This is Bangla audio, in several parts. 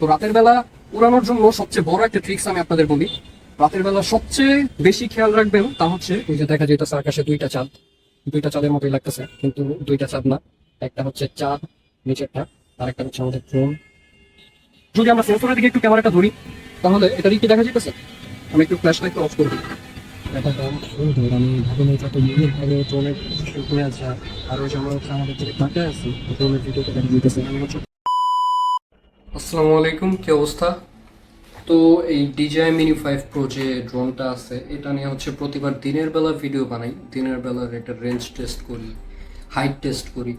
তো রাতের বেলা উড়ানোর জন্য সবচেয়ে বড় একটা ট্রিক্স আমি আপনাদের বলি। রাতের বেলা সবচেয়ে বেশি খেয়াল রাখবেন তা হচ্ছে ওই যে দেখা যেতেছে আকাশে দুইটা চাঁদ। দুইটা চাঁদের মতোই লাগতেছে, কিন্তু দুইটা চাঁদ না। একটা হচ্ছে চাঁদ, নিচেরটা আর একটা হচ্ছে আমাদের ড্রোন যদি আমরা সেন্সরের দিকে একটু ক্যামেরাটা ধরি, তাহলে এটা কি দেখা যেতেছে আমি একটু ফ্ল্যাশ লাইটটা অফ অনেক সুন্দর আমি যত ভাবে করে আছে। আর ওই যে আমরা হচ্ছে আমাদের দিকে তাকায় আছি ড্রোনের ভিডিওটা দেখা যেতেছে আমি হচ্ছে আসসালামু আলাইকুম, কি অবস্থা? তো এই ডিজাই মিনি ফাইভ প্রো যে ড্রোনটা আছে, এটা নিয়ে হচ্ছে প্রতিবার দিনের বেলা ভিডিও বানাই। দিনের বেলার এটা রেঞ্জ টেস্ট করি হাইট টেস্ট করি।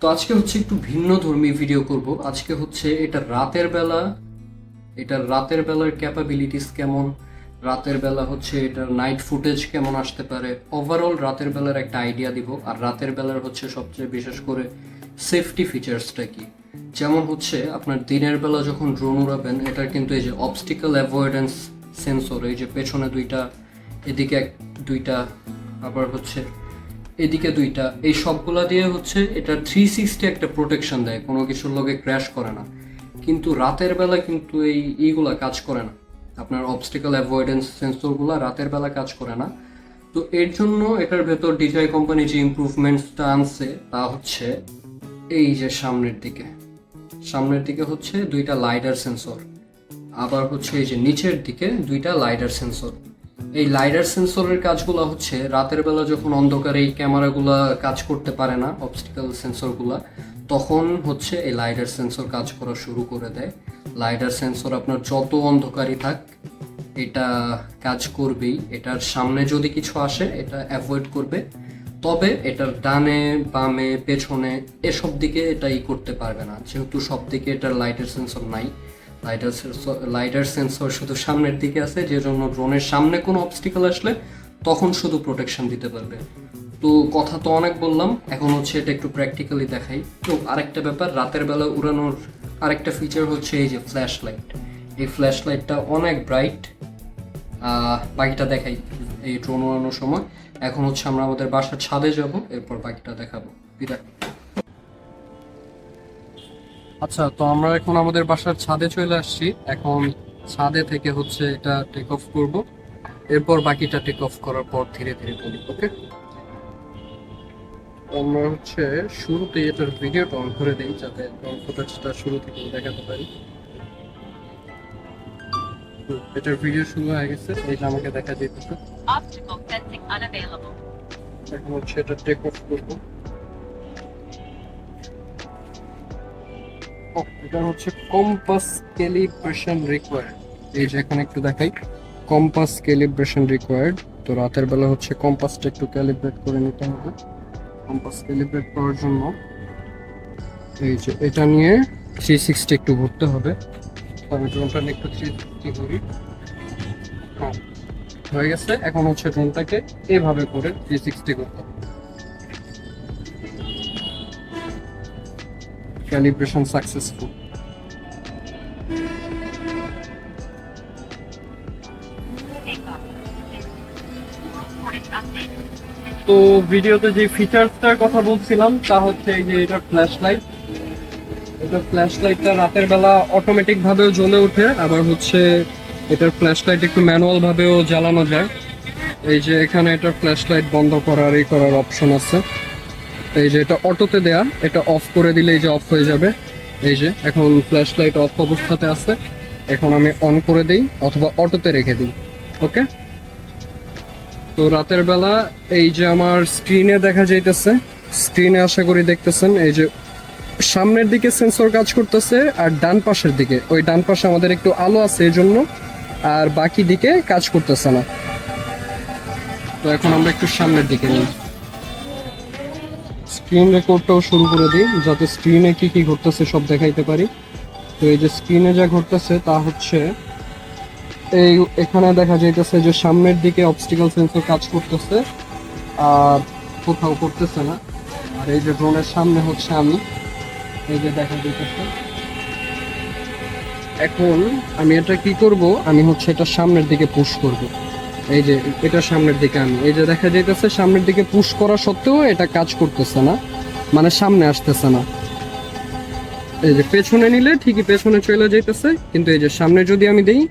তো আজকে হচ্ছে একটু ভিন্ন ধর্মী ভিডিও করব। আজকে হচ্ছে এটা রাতের বেলা এটার রাতের বেলার ক্যাপাবিলিটিস কেমন? রাতের বেলা হচ্ছে এটার নাইট ফুটেজ কেমন আসতে পারে? ওভারঅল রাতের বেলার একটা আইডিয়া দিব। আর রাতের বেলার হচ্ছে সবচেয়ে বিশেষ করে সেফটি ফিচার্সটা কি? যেমন হচ্ছে আপনার দিনের বেলা যখন ড্রোন উড়াবেন, এটার কিন্তু এই যে অবস্টিক্যাল অ্যাভয়েডেন্স সেন্সর এই যে পেছনে দুইটা, এদিকে এক, দুইটা, আবার হচ্ছে এদিকে দুইটা, এই সবগুলা দিয়ে হচ্ছে এটা থ্রি সিক্সটি একটা প্রোটেকশন দেয়, কোনো কিছুর লগে ক্র্যাশ করে না। কিন্তু রাতের বেলা কিন্তু এই এইগুলা কাজ করে না। আপনার অবস্টিক্যাল অ্যাভয়েডেন্স সেন্সরগুলো রাতের বেলা কাজ করে না। তো এর জন্য এটার ভেতর ডিজাই কোম্পানি যে ইমপ্রুভমেন্টসটা আনছে, তা হচ্ছে এই যে সামনের দিকে। সামনের দিকে হচ্ছে দুইটা লাইডার সেন্সর আবার হচ্ছে এই যে নিচের দিকে দুইটা লাইডার সেন্সর এই লাইডার সেন্সরের কাজগুলো হচ্ছে রাতের বেলা যখন অন্ধকারে এই ক্যামেরাগুলো কাজ করতে পারে না অবস্টিক্যাল সেন্সরগুলো তখন হচ্ছে এই লাইডার সেন্সর কাজ করা শুরু করে দেয়। লাইডার সেন্সর আপনার যত অন্ধকারই থাক, এটা কাজ করবেই। এটার সামনে যদি কিছু আসে, এটা অ্যাভয়েড করবে। তবে এটার ডানে, বামে, পেছনে এসব দিকে এটা ই করতে পারবে না। যেহেতু সব দিকে এটার লাইটের সেন্সর নাই। লাইটার সেন্সর লাইটার সেন্সর শুধু সামনের দিকে আছে। যে জন্য ড্রোনের সামনে কোনো অবস্টিকেল আসলে তখন শুধু প্রোটেকশন দিতে পারবে। তো কথা তো অনেক বললাম। এখন হচ্ছে এটা একটু প্র্যাকটিক্যালি দেখাই। তো আরেকটা ব্যাপার, রাতের বেলা উড়ানোর আরেকটা ফিচার হচ্ছে এই যে ফ্ল্যাশ লাইট এই ফ্ল্যাশ লাইটটা অনেক ব্রাইট বাকিটা দেখাই এই ড্রোন উড়ানোর সময়। এখন হচ্ছে আমরা আমাদের বাসার ছাদে যাব, এরপর বাকিটা দেখাবো। বিদায়। আচ্ছা তো আমরা এখন আমাদের বাসার ছাদে চলে আসছি। এখন ছাদে থেকে হচ্ছে এটা টেক অফ করব। এরপর বাকিটা টেক অফ করার পর ধীরে ধীরে করি ওকে আমরা হচ্ছে শুরুতে এটার ভিডিওটা অন করে দিই, যাতে ফুটেজটা শুরু থেকে দেখাতে পারি। এটার ভিডিও শুরু হয়ে গেছে এই যে আমাকে দেখা যেতেছে. এখন হচ্ছে এটা টেক অফ করব এটা হচ্ছে কম্পাস ক্যালিব্রেশন রিকোয়ার্ড এই যে এখানে একটু দেখাই। কম্পাস ক্যালিব্রেশন রিকোয়ার্ড তো রাতের বেলা হচ্ছে কম্পাসটা একটু ক্যালিব্রেট করে নিতে হবে। কম্পাস ক্যালিব্রেট করার জন্য এই যে এটা নিয়ে থ্রি সিক্সটি একটু ঘুরতে হবে। আমি ড্রোনটা একটু থ্রি করি। হ্যাঁ, হয়ে গেছে। এখন হচ্ছে ড্রোনটাকে এভাবে করে থ্রি সিক্সটি করতে calibration successful তো ভিডিওতে যে ফিচারসটার কথা বলছিলাম তা হচ্ছে এই যে এটা ফ্ল্যাশ লাইট এটা ফ্ল্যাশ লাইটটা রাতের বেলা অটোমেটিক ভাবেও জ্বলে ওঠে। আবার হচ্ছে এটার ফ্ল্যাশ লাইট একটু ম্যানুয়াল ভাবেও জ্বালানো যায়। এই যে এখানে এটা ফ্ল্যাশ লাইট বন্ধ করার এই করার অপশন আছে। এই যে এটা অটোতে দেয়া, এটা অফ করে দিলে এই যে অফ হয়ে যাবে। এই যে এখন ফ্ল্যাশ লাইট অফ অবস্থাতে আছে। এখন আমি অন করে দিই অথবা অটোতে রেখে দিই। ওকে? তো রাতের বেলা এই যে আমার স্ক্রিনে দেখা যাইতেছে। স্ক্রিনে আশা করি দেখতেছেন, এই যে সামনের দিকে সেন্সর কাজ করতেছে আর ডান পাশের দিকে। ওই ডান পাশে আমাদের একটু আলো আছে এই জন্য, আর বাকি দিকে কাজ করতেছে না। তো এখন আমরা একটু সামনের দিকে নিই। স্ক্রিন রেকর্ডটাও শুরু করে দিই, যাতে স্ক্রিনে কি কি ঘটতেছে সব দেখাইতে পারি। তো এই যে স্ক্রিনে যা ঘটতেছে তা হচ্ছে, এই এখানে দেখা যাইতেছে যে সামনের দিকে অবস্টিক্যাল সেন্সর কাজ করতেছে, আর কোথাও করতেছে না। আর এই যে ড্রোনের সামনে হচ্ছে আমি। এই যে দেখা যাইতেছে এখন আমি এটা কি করব? আমি হচ্ছে এটা সামনের দিকে পুশ করব। এই যে এটা সামনের দিকে আমি। এই যে দেখা যাইতেছে সামনের দিকে পুশ করা সত্ত্বেও এটা কাজ করতেছে না। মানে সামনে আসতেছে না। এই যে পেছনে নিলে ঠিকই পেছনে চলে যাইতেছে। কিন্তু এই যে সামনে যদি আমি দেই,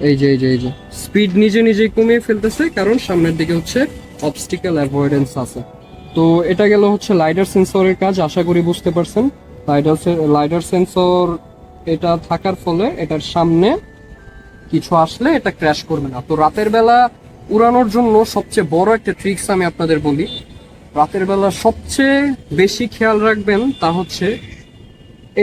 এই যে এই যে এই যে স্পিড নিজে নিজেই কমিয়ে ফেলতেছে। কারণ সামনের দিকে হচ্ছে অবস্টিক্যাল অ্যাভয়েডেন্স আছে। তো এটা গেল হচ্ছে লাইডার সেন্সরের কাজ, আশা করি বুঝতে পারছেন। লাইডার লাইডার সেন্সর এটা থাকার ফলে এটার সামনে কিছু আসলে এটা ক্র্যাশ করবে না। তো রাতের বেলা উড়ানোর জন্য সবচেয়ে বড় একটা ট্রিক্স আমি আপনাদের বলি। রাতের বেলা সবচেয়ে বেশি খেয়াল রাখবেন তা হচ্ছে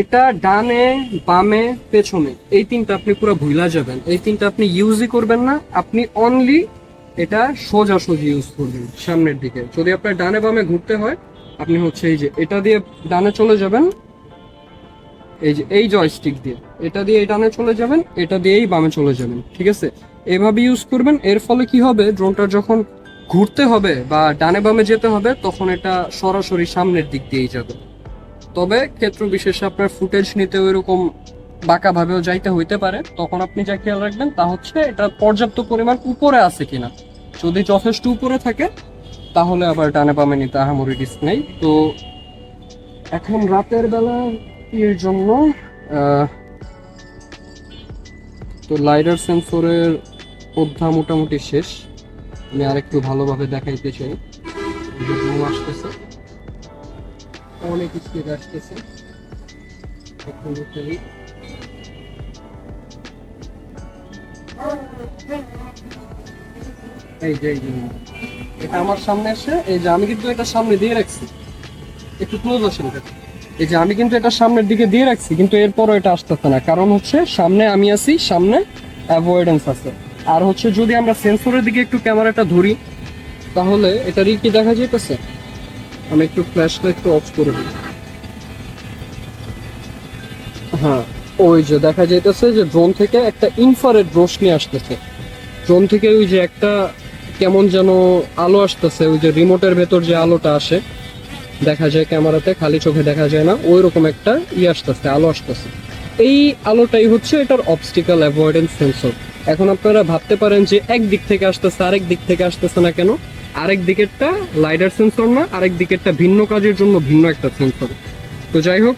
এটা ডানে, বামে, পেছনে, এই তিনটা আপনি পুরো ভুলা যাবেন। এই তিনটা আপনি ইউজই করবেন না, আপনি অনলি এটা সোজাসুজি ইউজ করবেন সামনের দিকে। যদি আপনার ডানে বামে ঘুরতে হয়, আপনি হচ্ছে এই যে এটা দিয়ে ডানে চলে যাবেন এই যে, এই জয়স্টিক দিয়ে। এটা দিয়ে এই ডানে চলে যাবেন, এটা দিয়েই বামে চলে যাবেন, ঠিক আছে? এভাবে ইউজ করবেন, এর ফলে কি হবে? ড্রোনটা যখন ঘুরতে হবে বা ডানে বামে যেতে হবে, তখন এটা সরাসরি সামনের দিক দিয়েই যাবে। তবে ক্ষেত্র বিশেষে আপনার ফুটেজ নিতে এরকম বাঁকা ভাবেও যাইতে হইতে পারে। তখন আপনি যা খেয়াল রাখবেন, তা হচ্ছে এটা পর্যাপ্ত পরিমাণ উপরে আছে কিনা। যদি যথেষ্ট উপরে থাকে, তাহলে আবার ডানে বামে নিতে আহামরি রিস্ক নেই। তো এখন রাতের বেলা এর জন্য তো লাইডার সেন্সরের অধ্যা মোটামুটি শেষ। আমি আরেকটু ভালোভাবে দেখাইতে চাই। Zoom আসতেছে। অনেক স্পিড আসতেছে। এই যে এটা আমার সামনে এসে, এই যে, আমি কিন্তু এটা সামনে দিয়ে রাখছি। একটু ক্লোজ আসেন এটা। এই যে আমি কিন্তু এটা সামনের দিকে দিয়ে রাখছি, কিন্তু এরপরও এটা আসতেছে না। কারণ হচ্ছে সামনে আমি আছি, সামনে অ্যাভয়েডেন্স আছে। আর হচ্ছে যদি আমরা সেন্সরের দিকে একটু ক্যামেরাটা ধরি, তাহলে এটারই কি দেখা যেতেছে আমি একটু ফ্ল্যাশ একটু অফ করে দিই। হ্যাঁ ওই যে দেখা যাইতেছে যে ড্রোন থেকে একটা ইনফারেড রোশনি আসতেছে। ড্রোন থেকে ওই যে একটা কেমন যেন আলো আসতেছে, ওই যে রিমোটের ভেতর যে আলোটা আসে। দেখা যায় ক্যামেরাতে, খালি চোখে দেখা যায় না ওই রকম একটা ই আসতেছে, আলো আসতেছে। এই আলোটাই হচ্ছে এটার অবস্টিক্যাল অ্যাভয়েডেন্স সেন্সর এখন আপনারা ভাবতে পারেন যে এক দিক থেকে আসতেছে, আরেক দিক থেকে আসতেছে না কেন? আরেক দিকেরটা লাইডার সেন্সর না, আরেক দিকেরটা ভিন্ন কাজের জন্য ভিন্ন একটা সেন্সর তো যাই হোক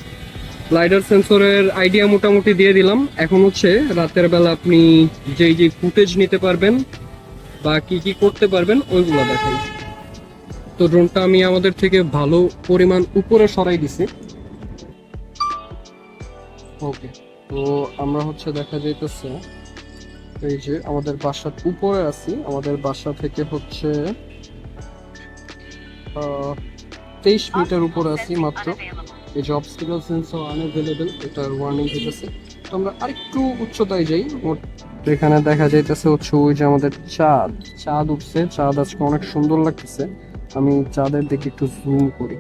লাইডার সেন্সরের আইডিয়া মোটামুটি দিয়ে দিলাম। এখন হচ্ছে রাতের বেলা আপনি যেই যেই ফুটেজ নিতে পারবেন বা কি কি করতে পারবেন, ওইগুলো দেখাই। তো ড্রোনটা আমি আমাদের থেকে ভালো পরিমাণ উপরে সরাই দিছি। ওকে তো আমরা হচ্ছে দেখা যাইতেছে, এই যে আমাদের বাসার উপরে আছি, আমাদের বাসা থেকে হচ্ছে তেইশ মিটার উপরে আছি মাত্র। এই যে অবস্টিকাল সেন্সর আনঅ্যাভেলেবেল এটার ওয়ার্নিং দিতেছে। তো আমরা আরেকটু উচ্চতায় যাই এখানে দেখা যাইতেছে হচ্ছে ওই যে আমাদের চাঁদ চাঁদ উঠছে, চাঁদ আজকে অনেক সুন্দর লাগতেছে। আমি চাঁদের দিকে একটু জুম করি।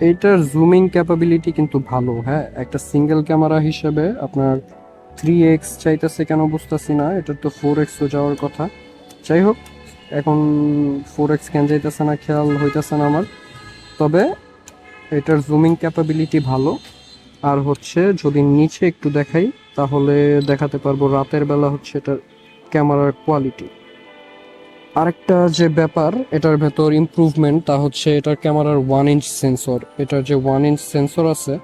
এইটার জুমিং ক্যাপাবিলিটি কিন্তু ভালো হ্যাঁ? একটা সিঙ্গেল ক্যামেরা হিসেবে আপনার থ্রি এক্স চাইতেছে কেন বুঝতেছি না এটার তো ফোর এক্সও যাওয়ার কথা। যাই হোক, এখন ফোর এক্স কেন যাইতেছে না, খেয়াল হইতেছে না আমার। তবে এটার জুমিং ক্যাপাবিলিটি ভালো। আর হচ্ছে যদি নিচে একটু দেখাই, তাহলে দেখাতে পারব রাতের বেলা হচ্ছে এটার ক্যামেরার কোয়ালিটি আরেকটা যে ব্যাপার, এটার ভেতর ইমপ্রুভমেন্ট তা হচ্ছে এটার ক্যামেরার ওয়ান ইঞ্চ সেন্সর এটার যে ওয়ান ইঞ্চ সেন্সর আছে,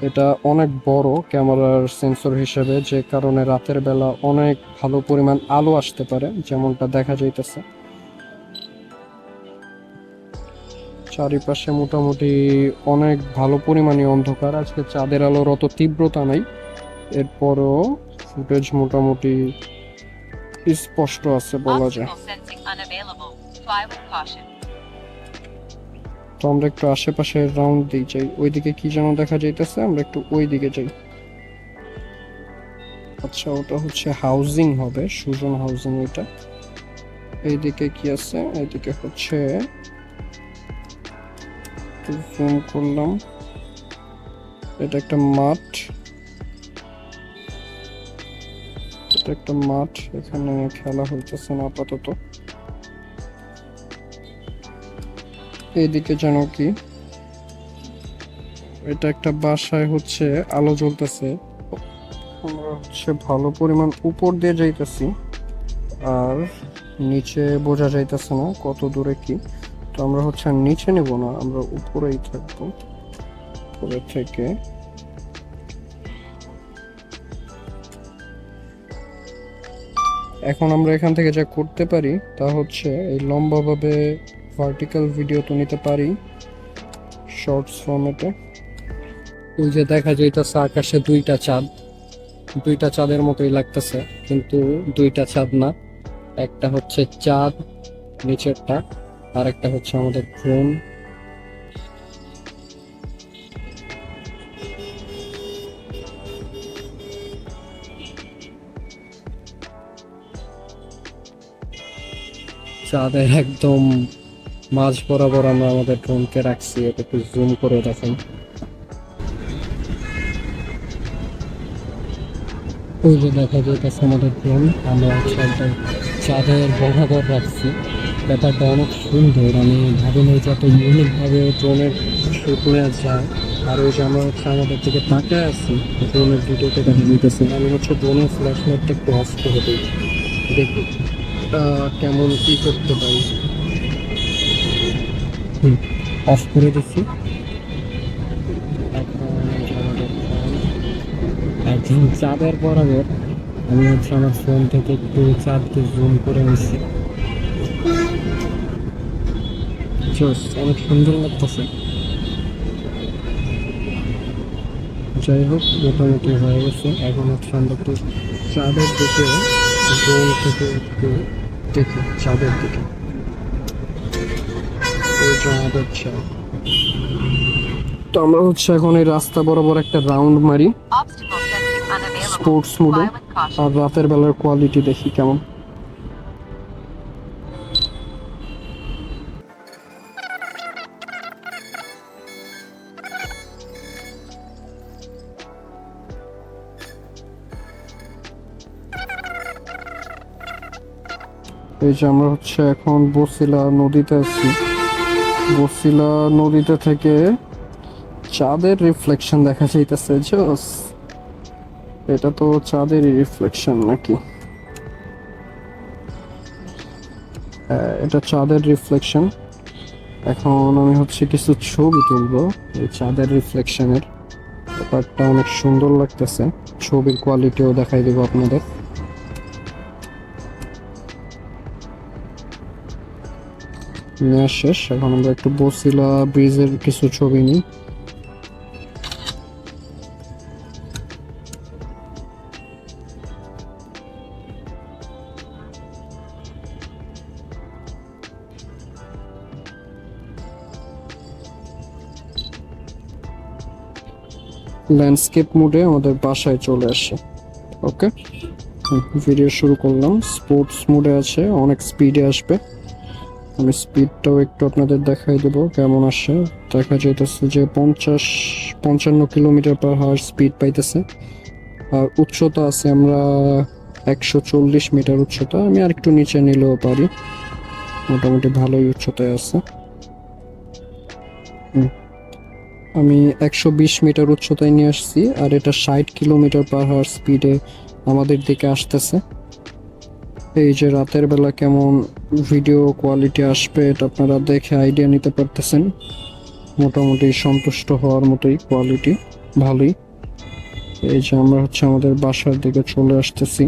এটা অনেক বড় ক্যামেরার সেন্সর হিসেবে, যে কারণে রাতের বেলা অনেক ভালো পরিমাণ আলো আসতে পারে, যেমনটা দেখা যাইতেছে। চারিপাশে মোটামুটি অনেক ভালো পরিমাণে অন্ধকার। আজকে চাঁদের আলোর অত তীব্রতা নাই। এরপরও ফুটেজ মোটামুটি স্পষ্ট আছে বলা যায়. তো আমরা একটু আশেপাশে রাউন্ড দিই যাই। ওইদিকে কি যেন দেখা যাইতেছে আমরা একটু ওই দিকে যাই। আচ্ছা ওটা হচ্ছে হাউজিং হবে সুজন হাউজিং এটা এইদিকে কি আছে? এইদিকে হচ্ছে জুম করলাম। এটা একটা মাঠ। একটা মাঠ, এখানে খেলা হইতেছে না আপাতত। এইদিকে যেন কি, এটা একটা বাসায় হচ্ছে, আলো জ্বলতেছে। আমরা হচ্ছে ভালো পরিমাণ উপর দিয়ে যাইতেছি, আর নিচে বোঝা যাইতেছে না কত দূরে কি। তো আমরা হচ্ছে নিচে নেব না, আমরা উপরেই থাকব। উপরে থেকে এখন আমরা এখান থেকে যা করতে পারি তা হচ্ছে এই লম্বাভাবে ভার্টিক্যাল ভিডিও তো নিতে পারি শর্টস ফরম্যাটে ওই যে দেখা যাইতেছে আকাশে দুইটা চাঁদ, দুইটা চাঁদের মতোই লাগতেছে, কিন্তু দুইটা চাঁদ না। একটা হচ্ছে চাঁদ, নিচেরটা আর একটা হচ্ছে আমাদের ড্রোন চাঁদের একদম মাঝ বরাবর আমরা আমাদের ড্রোনকে রাখছি, এটা একটু জুম করে দেখেন। ওই যে দেখা যাইতেছে আমাদের ড্রোন আমরা হচ্ছে একদম চাঁদের বরাবর রাখছি। ব্যাপারটা অনেক সুন্দর আমি ভাবিনি এত ইউনিকভাবে ড্রোনের শুট যায়। আর ওই যে আমরা হচ্ছে আমাদের দিকে তাকায় আছি ড্রোনের ভিডিওতে দেখা যেতেছে আমি হচ্ছে ড্রোনের ফ্ল্যাশ লাইটটা একটু অফ করে দিই। দেখি। কেমন কি করতে পারি? হুম অফ করে দিচ্ছি। এখন চাঁদের বরাবর। আমি হচ্ছে আমার ফোন থেকে একটু চাঁদকে জুম করে নিচ্ছি। অনেক সুন্দর লাগতেছে। যাই হোক, মোটামুটি হয়ে গেছে। এখন হচ্ছে আমরা একটু চাঁদের দিকে ড্রোন থেকে একটু দেখি চাঁদের দিকে। আমাদের তো আমরা হচ্ছে এখন এই রাস্তা বরাবর একটা রাউন্ড মারি. স্পোর্টস মোডে. আর রাতের বেলার কোয়ালিটি দেখি কেমন। এই যে আমরা হচ্ছে এখন বসিলা নদীতে আছি। বসিলা নদীতে থেকে চাঁদের রিফ্লেকশন দেখা যাইতেছে জোস এটা তো চাঁদেরই রিফ্লেকশন নাকি? হ্যাঁ, এটা চাঁদের রিফ্লেকশন এখন আমি হচ্ছে কিছু ছবি তুলবো এই চাঁদের রিফ্লেকশনের ব্যাপারটা অনেক সুন্দর লাগতেছে। ছবির কোয়ালিটিও দেখাই দেবো আপনাদের। নেওয়া শেষ। এখন আমরা একটু বসিলা ব্রিজের কিছু ছবি নিই। ল্যান্ডস্কেপ মোডে আমাদের বাসায় চলে আসে। ওকে ভিডিও শুরু করলাম। স্পোর্টস মোডে আছে, অনেক স্পিডে আসবে। আমি স্পিডটাও একটু আপনাদের দেখাই দেবো কেমন আসে। দেখা যাইতেছে যে পঞ্চাশ, পঞ্চান্ন কিলোমিটার পার হাওয়ার স্পিড পাইতেছে। আর উচ্চতা আছে আমরা একশো চল্লিশ মিটার উচ্চতা। আমি আর একটু নিচে নিলেও পারি। মোটামুটি ভালোই উচ্চতায় আছে। আমি একশো বিশ মিটার উচ্চতায় নিয়ে আসছি আর এটা ষাট কিলোমিটার পার হাওয়ার স্পিডে আমাদের দিকে আসতেছে। এই যে রাতের বেলা কেমন ভিডিও কোয়ালিটি আসবে এটা আপনারা দেখে আইডিয়া নিতে পারতেছেন। মোটামুটি সন্তুষ্ট হওয়ার মতোই কোয়ালিটি ভালোই। এই যে আমরা হচ্ছে আমাদের বাসার দিকে চলে আসতেছি।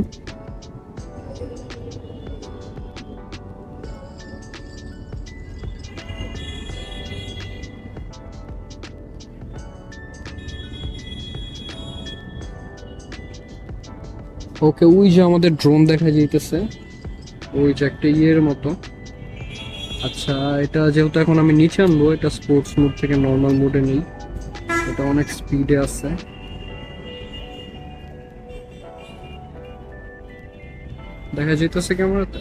ওকে, ওই যে আমাদের ড্রোন দেখা যাইতেছে, ওই যে একটা ইয়ের মতো। আচ্ছা এটা যেহেতু এখন আমি নিচে আনব, এটা স্পোর্টস মুড থেকে নর্মাল মোডে নেই। এটা অনেক স্পিডে আছে। দেখা যাইতেছে ক্যামেরাতে?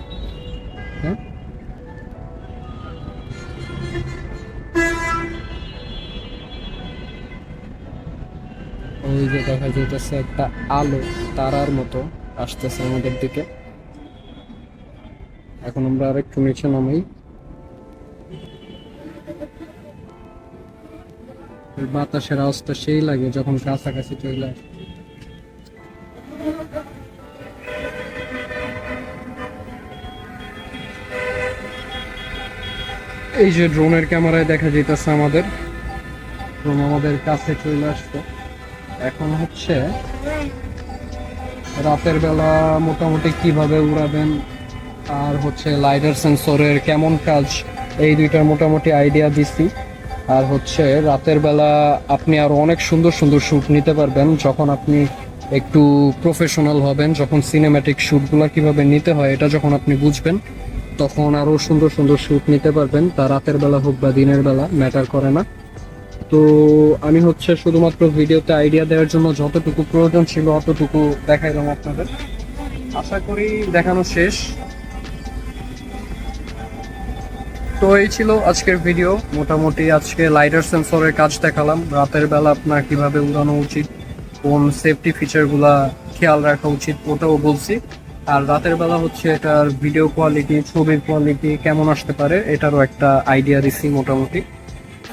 ওই যে দেখা যাইতেছে একটা আলো তারার মতো আসতেছে আমাদের দিকে। এখন আমরা আর একটু নিচে নামাই। বাতাসের আওয়াজটা সেই লাগে যখন কাছাকাছি চলে আসে। এই যে ড্রোনের ক্যামেরায় দেখা যেতেছে আমাদের। প্ল্যাটফর্ম আমাদের কাছে চলে আসছে। এখন হচ্ছে রাতের বেলা মোটামুটি কীভাবে উড়াবেন, আর হচ্ছে লাইডার সেন্সরের কেমন কাজ, এই দুইটার মোটামুটি আইডিয়া দিছি। আর হচ্ছে রাতের বেলা আপনি আরও অনেক সুন্দর সুন্দর শ্যুট নিতে পারবেন, যখন আপনি একটু প্রফেশনাল হবেন, যখন সিনেম্যাটিক শ্যুটগুলো কীভাবে নিতে হয়, এটা যখন আপনি বুঝবেন, তখন আরও সুন্দর সুন্দর শ্যুট নিতে পারবেন। তা রাতের বেলা হোক বা দিনের বেলা ম্যাটার করে না। তো আমি হচ্ছে শুধুমাত্র ভিডিওতে আইডিয়া দেওয়ার জন্য যতটুকু প্রয়োজন ছিল অতটুকু দেখাইলাম আপনাদের। আশা করি দেখানো শেষ। তো এই ছিল আজকের ভিডিও মোটামুটি আজকে লাইটার সেন্সরের কাজ দেখালাম। রাতের বেলা আপনার কীভাবে উড়ানো উচিত, কোন সেফটি ফিচারগুলা খেয়াল রাখা উচিত, ওটাও বলছি। আর রাতের বেলা হচ্ছে এটার ভিডিও কোয়ালিটি ছবির কোয়ালিটি কেমন আসতে পারে, এটারও একটা আইডিয়া দিছি মোটামুটি।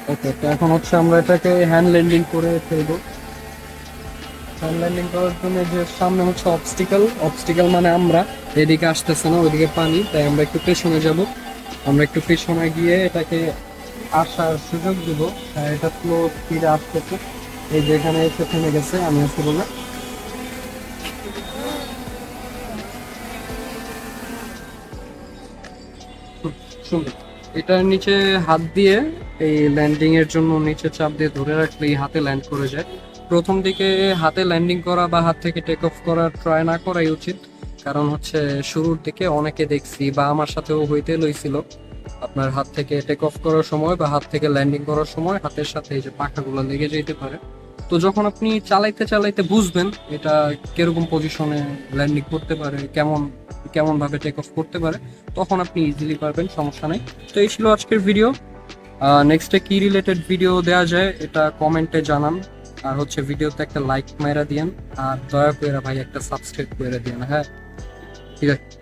ওকে, তো এখন হচ্ছে আমরা এটাকে হ্যান্ড ল্যান্ডিং করে ফেলব। হ্যান্ড ল্যান্ডিং করার জন্য যে সামনে হচ্ছে অবস্টিক্যাল অবস্টিক্যাল মানে আমরা, এদিকে আসতেছে না, ওইদিকে পানি, তাই আমরা একটু পেছনে যাব। আমরা একটু পেছনে গিয়ে এটাকে আসার সুযোগ দেবো। আর এটা স্লো স্পিডে আসতেছে। এই যেখানে এসে থেমে গেছে, আমি আসতে বলে সুন্দর। এটার নিচে হাত দিয়ে এই ল্যান্ডিং এর জন্য নিচে চাপ দিয়ে ধরে রাখলেই হাতে ল্যান্ড করে যায়। প্রথম দিকে হাতে ল্যান্ডিং করা বা হাত থেকে টেক অফ করা ট্রাই না করাই উচিত। কারণ হচ্ছে শুরুর দিকে অনেকে দেখছি বা আমার সাথেও হইতে লইছিল। আপনার হাত থেকে টেক অফ করার সময় বা হাত থেকে ল্যান্ডিং করার সময় হাতের সাথে এই যে পাখাগুলো লেগে যেতে পারে। তো যখন আপনি চালাইতে চালাইতে বুঝবেন এটা কীরকম পজিশনে ল্যান্ডিং করতে পারে, কেমন কেমন ভাবে টেক অফ করতে পারে, তখন আপনি ইজিলি পারবেন, সমস্যা নেই। তো এই ছিল আজকের ভিডিও নেক্সটে কি রিলেটেড ভিডিও দেওয়া যায়, এটা কমেন্টে জানান। আর হচ্ছে ভিডিওতে একটা লাইক মেরা দিয়েন। আর দয়া করে ভাই একটা সাবস্ক্রাইব করে দিয়েন হ্যাঁ? ঠিক আছে।